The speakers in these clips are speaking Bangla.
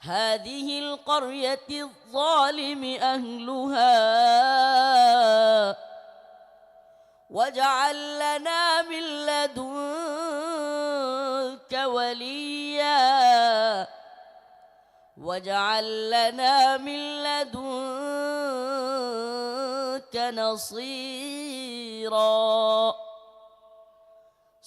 هذه القرية الظالم أهلها. واجعل لنا من لدنك وليا. واجعل لنا من لدنك نصيرا.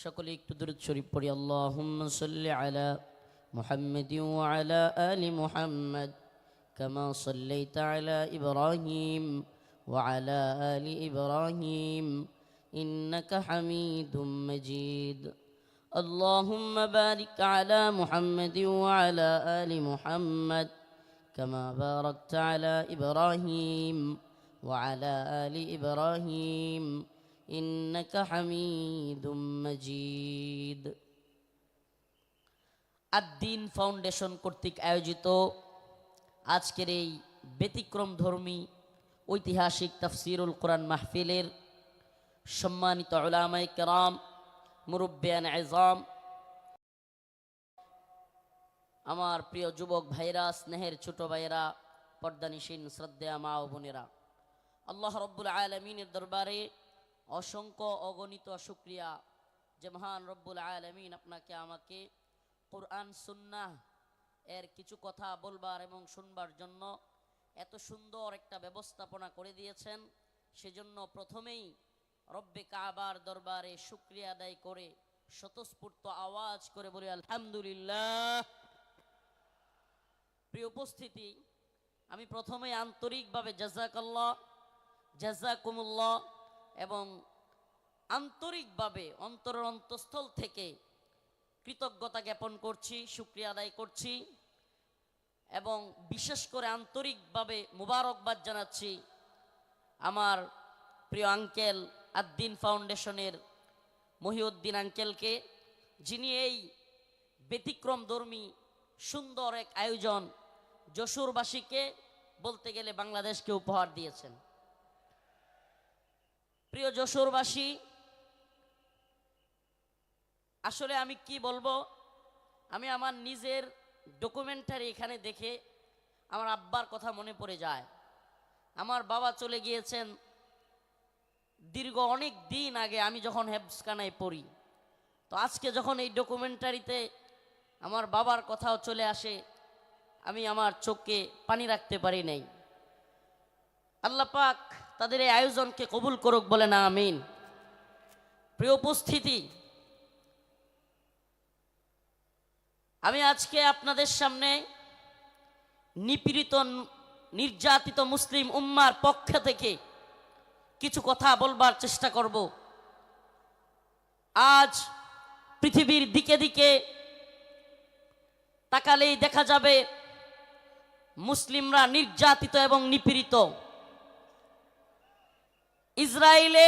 সকলে একটু দূরত শরীফ পড়ি আল্লাহুম্মা সাল্লি আলা মুহাম্মাদিন ওয়া আলা আলি মুহাম্মদ কামা সাল্লাইতা আলা ইব্রাহিম ওয়া আলা আলি ইব্রাহিম ইন্নাকা হামিদুম মাজিদ اللهم بارك على محمد وعلى آل محمد كما باركت على إبراهيم وعلى آل إبراهيم إنك حميد مجيد আদ্দিন ফাউন্ডেশন কর্তৃক আয়োজিত আজকের এই ব্যতিক্রম ধর্মী ঐতিহাসিক তাফসিরুল কোরআন মাহফিলের সম্মানিত ওলামাই কেরাম মুরব্বিয়ান আজম আমার প্রিয় যুবক ভাইরা স্নেহের ছোট ভাইরা পর্দানিসীন শ্রদ্ধা মা ও বোনেরা আল্লাহ রব্বুল আলমিনের দরবারে অসংখ্য অগণিত শুক্রিয়া যে মহান রব্বুল আলমিন আপনাকে, আমাকে কোরআন, সুন্নাহ এর কিছু কথা বলবার এবং শুনবার জন্য এত সুন্দর একটা ব্যবস্থাপনা করে দিয়েছেন। সেজন্য প্রথমেই রব্বে কাবার দরবারে শুক্রিয়া আদায় করে স্বতঃস্ফূর্ত আওয়াজ করে বলি, আলহামদুলিল্লাহ। প্রিয় উপস্থিতি, আমি প্রথমে আন্তরিকভাবে জাজাকাল্লাহ, জাজাকুমুল্লাহ এবং আন্তরিকভাবে অন্তরের অন্তঃস্থল থেকে কৃতজ্ঞতা জ্ঞাপন করছি, শুক্রিয়া আদায় করছি এবং বিশেষ করে আন্তরিকভাবে মুবারকবাদ জানাচ্ছি আমার প্রিয় আঙ্কেল আদ্দিন ফাউন্ডেশনের মহিউদ্দিন আঙ্কেলকে, যিনি এই ব্যতিক্রম ধর্মী সুন্দর এক আয়োজন যশোরবাসীকে বলতে গেলে বাংলাদেশকে উপহার দিয়েছেন। প্রিয় যশোরবাসী, আসলে আমি কি বলব? আমি আমার নিজের ডকুমেন্টারি এখানে দেখে আমার আব্বার কথা মনে পড়ে যায়। আমার বাবা চলে গিয়েছেন দীর্ঘ অনেক দিন আগে, আমি যখন হেবসখানায় পড়ি। তো আজকে যখন এই ডকুমেন্টারিতে আমার বাবার কথাও চলে আসে, আমি আমার চোখকে পানি রাখতে পারি নাই। আল্লাহ পাক তাদের এই আয়োজনকে কবুল করুক বলে না আমিন। প্রিয় উপস্থিতি, আমি আজকে আপনাদের সামনে নিপীড়িত, নির্যাতিত মুসলিম উম্মার পক্ষ থেকে কিছু কথা বলবার চেষ্টা করব। আজ পৃথিবীর দিকে দিকে তাকালেই দেখা যাবে মুসলিমরা নির্যাতিত এবং নিপীড়িত। ইসরায়েলে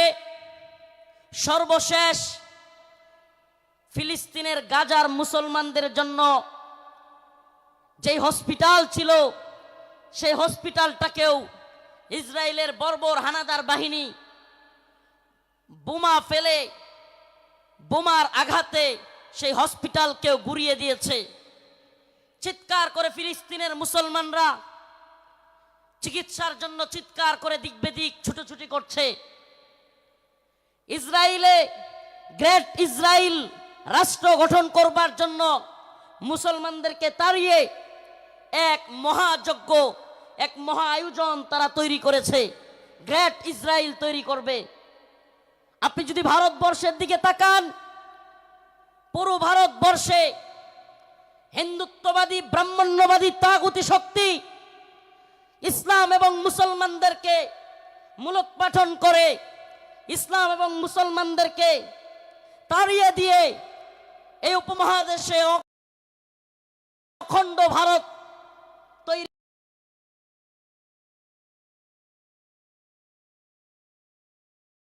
সর্বশেষ ফিলিস্তিনের গাজার মুসলমানদের জন্য যেই হসপিটাল ছিল, সেই হসপিটালটাকেও ইসরায়েলের বর্বর হানাদার বাহিনী বোমা ফেলে, বোমার আঘাতে সেই হসপিটালকেও গুড়িয়ে দিয়েছে। চিৎকার করে ফিলিস্তিনের মুসলমানরা চিকিৎসার জন্য চিৎকার করে দিক বেদিক ছুটোছুটি করছে। ইসরায়েলে গ্রেট ইসরায়েল রাষ্ট্র গঠন করবার জন্য মুসলমানদেরকে তাড়িয়ে এক মহাযজ্ঞ, এক মহা আয়োজন তারা তৈরি করেছে। গ্রেট ইসরায়েল তৈরি করবে। আপনি যদি ভারতবর্ষের দিকে তাকান, পুরো ভারতবর্ষে হিন্দুত্ববাদী, ব্রাহ্মণ্যবাদী, তাগুতি শক্তি ইসলাম এবং মুসলমানদেরকে মূলক পাঠন করে, ইসলাম এবং মুসলমানদেরকে তাড়িয়ে দিয়ে এই উপমহাদেশে অখণ্ড ভারত